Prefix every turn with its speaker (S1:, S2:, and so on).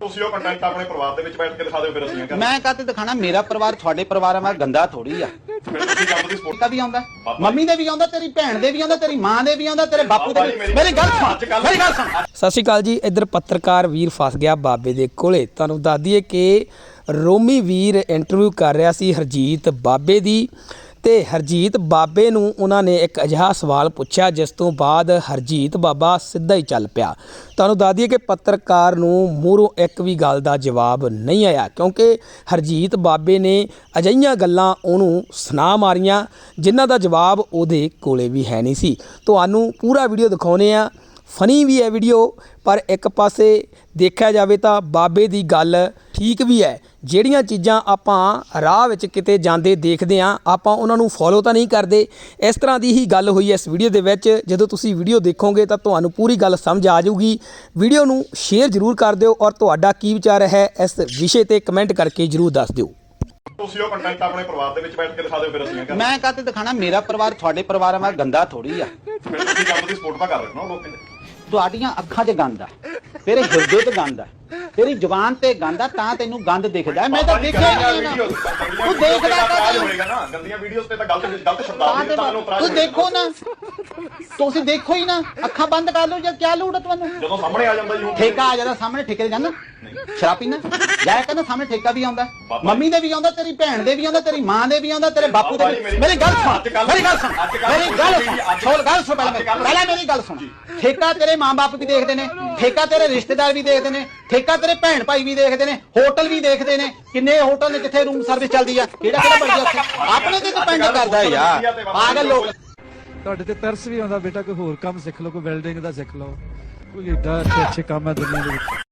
S1: ਤੁਸੀਂ ਉਹ ਕੰਟੈਂਟ ਆਪਣੇ ਪਰਿਵਾਰ ਦੇ ਵਿੱਚ ਬੈਠ ਕੇ ਦਿਖਾ ਦਿਓ ਫਿਰ ਅਸੀਂ ਗੱਲ
S2: ਮੈਂ ਕਾਤੇ ਦਿਖਾਣਾ? ਮੇਰਾ ਪਰਿਵਾਰ ਤੁਹਾਡੇ ਪਰਿਵਾਰ ਮੈਂ ਗੰਦਾ ਥੋੜੀ ਆ।
S1: ਫਿਰ ਤੁਸੀਂ ਕੰਮ ਦੀ ਸਪੋਰਟ
S2: ਦਾ ਵੀ ਆਉਂਦਾ? ਮੰਮੀ ਦੇ ਵੀ ਆਉਂਦਾ ਤੇਰੀ ਭੈਣ ਦੇ ਵੀ ਆਉਂਦਾ ਤੇਰੀ ਮਾਂ ਦੇ ਵੀ ਆਉਂਦਾ ਤੇਰੇ ਬਾਪੂ ਦੇ ਵੀ ਮੇਰੀ ਗੱਲ ਸੁਣ ਮੇਰੀ ਗੱਲ ਸੁਣ।
S3: ਸਤਿ ਸ਼੍ਰੀ ਅਕਾਲ ਜੀ ਇੱਧਰ ਪੱਤਰਕਾਰ ਵੀਰ ਫਸ ਗਿਆ ਬਾਬੇ ਦੇ ਕੋਲੇ। ਤੁਹਾਨੂੰ ਦੱਸ ਦਈਏ ਕਿ ਰੋਮੀ ਵੀਰ ਇੰਟਰਵਿਊ ਕਰ ਰਿਹਾ ਸੀ ਹਰਜੀਤ ਬਾਬੇ ਦੀ। ਤੇ ਹਰਜੀਤ ਬਾਬੇ ਨੂੰ ਉਹਨਾਂ ਨੇ ਇੱਕ ਅਜਿਹਾ ਸਵਾਲ ਪੁੱਛਿਆ, ਜਿਸ ਤੋਂ ਬਾਅਦ ਹਰਜੀਤ ਬਾਬਾ ਸਿੱਧਾ ਹੀ ਚੱਲ ਪਿਆ। ਤੁਹਾਨੂੰ ਦੱਸ ਦਈਏ ਕਿ ਪੱਤਰਕਾਰ ਨੂੰ ਮੂਹਰੋਂ ਇੱਕ ਵੀ ਗੱਲ ਦਾ ਜਵਾਬ ਨਹੀਂ ਆਇਆ, ਕਿਉਂਕਿ ਹਰਜੀਤ ਬਾਬੇ ਨੇ ਅਜਈਆਂ ਗੱਲਾਂ ਉਹਨੂੰ ਸੁਣਾ ਮਾਰੀਆਂ, ਜਿਨ੍ਹਾਂ ਦਾ ਜਵਾਬ ਉਹਦੇ ਕੋਲੇ ਵੀ ਹੈ ਨਹੀਂ ਸੀ। ਤੁਹਾਨੂੰ ਪੂਰਾ ਵੀਡੀਓ ਦਿਖਾਉਨੇ ਆ। ਫਨੀ ਵੀ ਹੈ ਵੀਡੀਓ, ਪਰ ਇੱਕ ਪਾਸੇ ਦੇਖਿਆ ਜਾਵੇ ਤਾਂ ਬਾਬੇ ਦੀ ਗੱਲ ਠੀਕ ਵੀ ਹੈ। ਜਿਹੜੀਆਂ ਚੀਜ਼ਾਂ ਆਪਾਂ ਰਾਹ ਵਿੱਚ ਕਿਤੇ ਜਾਂਦੇ ਦੇਖਦੇ ਆ ਆਪਾਂ ਉਹਨਾਂ ਨੂੰ ਫੋਲੋ ਤਾਂ ਨਹੀਂ ਕਰਦੇ। ਇਸ ਤਰ੍ਹਾਂ ਦੀ ਹੀ ਗੱਲ ਹੋਈ ਇਸ ਵੀਡੀਓ ਦੇ ਵਿੱਚ। ਜਦੋਂ ਤੁਸੀਂ ਵੀਡੀਓ ਦੇਖੋਗੇ ਤਾਂ ਤੁਹਾਨੂੰ ਪੂਰੀ ਗੱਲ ਸਮਝ ਆ ਜਾਊਗੀ। ਵੀਡੀਓ ਨੂੰ ਸ਼ੇਅਰ ਜ਼ਰੂਰ ਕਰ ਦਿਓ ਔਰ ਤੁਹਾਡਾ ਕੀ ਵਿਚਾਰ ਹੈ ਇਸ ਵਿਸ਼ੇ ਤੇ ਕਮੈਂਟ ਕਰਕੇ ਜ਼ਰੂਰ ਦੱਸ ਦਿਓ।
S1: ਤੁਸੀਂ ਉਹ ਕੰਟੈਂਟ ਆਪਣੇ ਪਰਿਵਾਰ ਦੇ ਵਿੱਚ ਬੈਠ ਕੇ ਦਿਖਾ ਦਿਓ ਫਿਰ ਅਸੀਂ
S2: ਮੈਂ ਕਾਤੇ ਦਿਖਾਣਾ? ਮੇਰਾ ਪਰਿਵਾਰ ਤੁਹਾਡੇ ਪਰਿਵਾਰ ਮੈਂ ਗੰਦਾ ਥੋੜੀ ਆ।
S1: ਫਿਰ ਤੁਸੀਂ ਕੰਮ ਦੀ ਸਪੋਰਟ ਤਾਂ ਕਰ ਰਹੇ ਹੋ ਨਾ ਲੋਕ।
S2: ਤੁਹਾਡੀਆਂ ਅੱਖਾਂ 'ਚ ਗੰਦ ਆ। ਤੇਰੇ ਹਿਰਦੇ 'ਚ ਗੰਦ ਆ। ਤੇਰੀ ਜ਼ੁਬਾਨ ਤੇ ਗੰਦ ਆ ਤਾਂ ਤੈਨੂੰ ਗੰਦ ਦਿਖਦਾ। ਮੈਂ ਤਾਂ ਦੇਖਿਆ ਨਹੀਂ ਨਾ। ਤੂੰ ਦੇਖਦਾ ਕਾਹਤੋਂ
S1: ਹੋਏਗਾ ਨਾ। ਗੰਦੀਆਂ ਵੀਡੀਓਜ਼ ਤੇ ਤਾਂ ਗਲਤ ਗਲਤ ਸ਼ਬਦਾਂ
S2: ਤਾਂ ਤੇ
S1: ਤੁਹਾਨੂੰ ਇਤਰਾਜ਼
S2: ਤੂੰ ਦੇਖੋ ਨਾ। ਤੁਸੀਂ ਦੇਖੋ ਹੀ ਨਾ ਅੱਖਾਂ ਬੰਦ ਕਰ ਲਓ ਜਾਂ ਕੀ ਲੋੜ ਤੁਹਾਨੂੰ?
S1: ਜਦੋਂ ਸਾਹਮਣੇ ਆ ਜਾਂਦਾ ਜੀ ਹੁਣ
S2: ਠੇਕਾ ਆ ਜਾਂਦਾ ਸਾਹਮਣੇ ਠੇਕੇ ਤੇ ਜਾਂਦਾ। ਸ਼ਰਾਬ ਪੀਣਾ ਜਾਇਆ ਕਹਿੰਦਾ ਸਾਹਮਣੇ ਠੇਕਾ ਵੀ ਆਉਂਦਾ। ਮੰਮੀ ਦੇ ਵੀ ਆਉਂਦਾ ਤੇਰੀ ਭੈਣ ਦੇ ਵੀ ਆਉਂਦਾ ਤੇਰੀ ਮਾਂ ਦੇ ਵੀ ਆਉਂਦਾ ਤੇਰੇ ਬਾਪੂ ਦੇ ਵੀ ਮੇਰੀ ਗੱਲ ਸੁਣ ਮੇਰੀ ਗੱਲ ਸੁਣ ਮੇਰੀ ਗੱਲ ਸੁਣ ਗੱਲ ਸੁਣ ਪਹਿਲਾਂ ਪਹਿਲਾਂ ਮੇਰੀ ਗੱਲ ਸੁਣ। ਠੇਕਾ ਤੇਰੇ ਮਾਂ-ਬਾਪ ਵੀ ਦੇਖਦੇ ਨੇ ਠੇਕਾ ਤੇਰੇ ਰਿਸ਼ਤੇਦਾਰ ਵੀ ਦੇਖਦੇ ਨੇ ਠੇਕਾ ਤੇਰੇ ਭੈਣ ਭਾਈ ਵੀ ਦੇਖਦੇ ਨੇ ਹੋਟਲ ਵੀ ਦੇਖਦੇ ਨੇ ਕਿੰਨੇ ਹੋਟਲ ਨੇ ਜਿੱਥੇ ਰੂਮ ਸਰਵਿਸ ਚੱਲਦੀ ਆ ਕਿਹੜਾ ਕਿਹੜਾ ਬਣਦਾ ਉੱਥੇ? ਆਪਣੇ ਤੇ ਡਿਪੈਂਡ ਕਰਦਾ ਯਾਰ। ਪਾਗਲ ਲੋਕ
S4: ਤੁਹਾਡੇ ਤੇ ਤਰਸ ਵੀ ਆਉਂਦਾ ਬੇਟਾ, ਕੋਈ ਹੋਰ ਕੰਮ ਸਿੱਖ ਲਓ, ਕੋਈ ਵੈਲਡਿੰਗ ਦਾ ਸਿੱਖ ਲਓ, ਕੋਈ ਏਡਾ ਅੱਛੇ ਅੱਛੇ ਕੰਮ ਹੈ ਦੁਨੀਆ ਦੇ ਵਿੱਚ।